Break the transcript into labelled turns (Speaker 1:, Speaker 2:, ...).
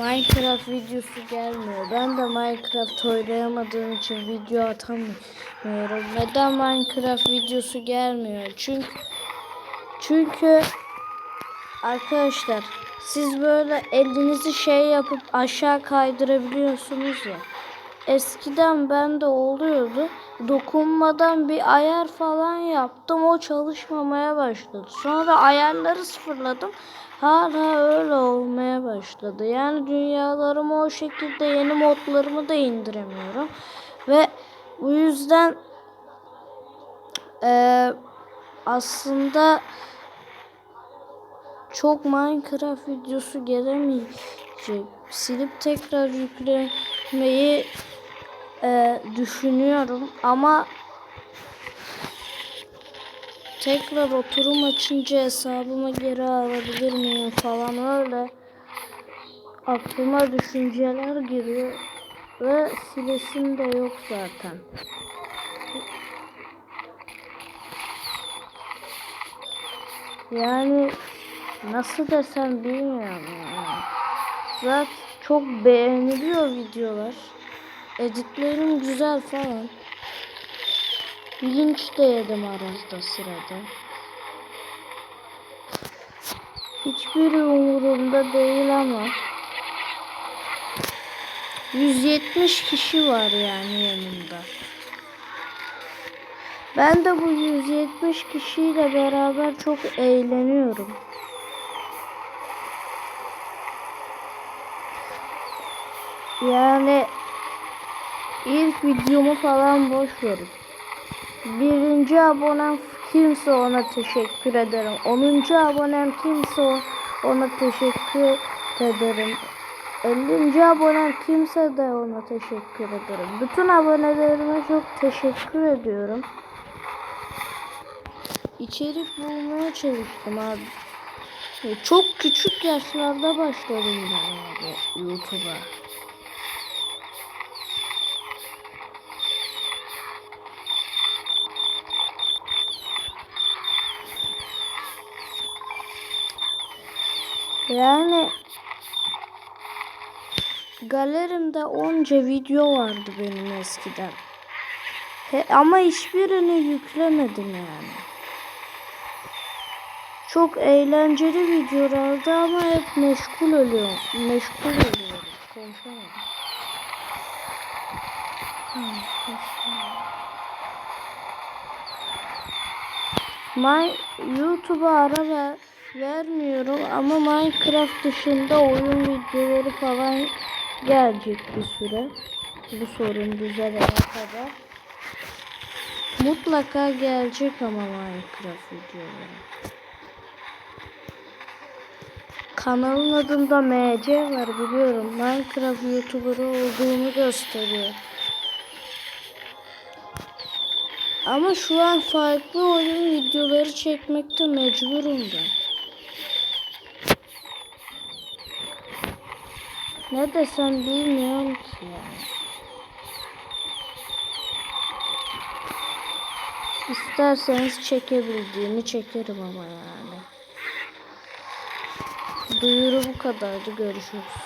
Speaker 1: Minecraft videosu gelmiyor. Ben de Minecraft oynayamadığım için video atamıyorum. Neden Minecraft videosu gelmiyor? Çünkü çünkü arkadaşlar siz böyle elinizi şey yapıp aşağı kaydırabiliyorsunuz ya. Eskiden bende oluyordu. Dokunmadan bir ayar falan yaptım. O çalışmamaya başladı. Sonra ayarları sıfırladım. Hala öyle olmaya başladı. Yani dünyalarımı o şekilde yeni modlarımı da indiremiyorum. Ve bu yüzden eee aslında çok Minecraft videosu gelemeyecek. Silip tekrar yüklemeyi e, düşünüyorum ama tekrar oturum açınca hesabıma geri alabilir miyim falan öyle aklıma düşünceler giriyor ve silesim de yok zaten. Yani nasıl desem bilmiyorum yani. Zaten çok beğeniliyor videolar. Editlerim güzel falan. Linç de yedim arada sırada. Hiçbiri umurumda değil ama 170 kişi var yani yanımda. Ben de bu 170 kişiyle beraber çok eğleniyorum. Yani ilk videomu falan boş verin. Birinci abonem kimse ona teşekkür ederim. Onuncu abonem kimse ona teşekkür ederim. 50. abonem kimse de ona teşekkür ederim. Bütün abonelerime çok teşekkür ediyorum. İçerik bulmaya çalıştım abi. Çok küçük yaşlarda başladım ben abi YouTube'a. Yani galerimde onca video vardı benim eskiden. He, ama hiçbirini yüklemedim yani. Çok eğlenceli videolardı ama hep meşgul oluyorum. Meşgul oluyorum. Konuşamadım. My YouTube'a ara ver, vermiyorum ama Minecraft dışında oyun videoları falan gelecek bir süre. Bu sorun düzelene kadar. Mutlaka gelecek ama Minecraft videoları. Kanalın adında MC var biliyorum. Minecraft YouTuber'ı olduğunu gösteriyor. Ama şu an farklı oyun videoları çekmekte mecburum ben. Ne desem bilmiyorum ki yani. İsterseniz çekebildiğimi çekerim ama yani. Duyuru bu kadardı. Görüşürüz.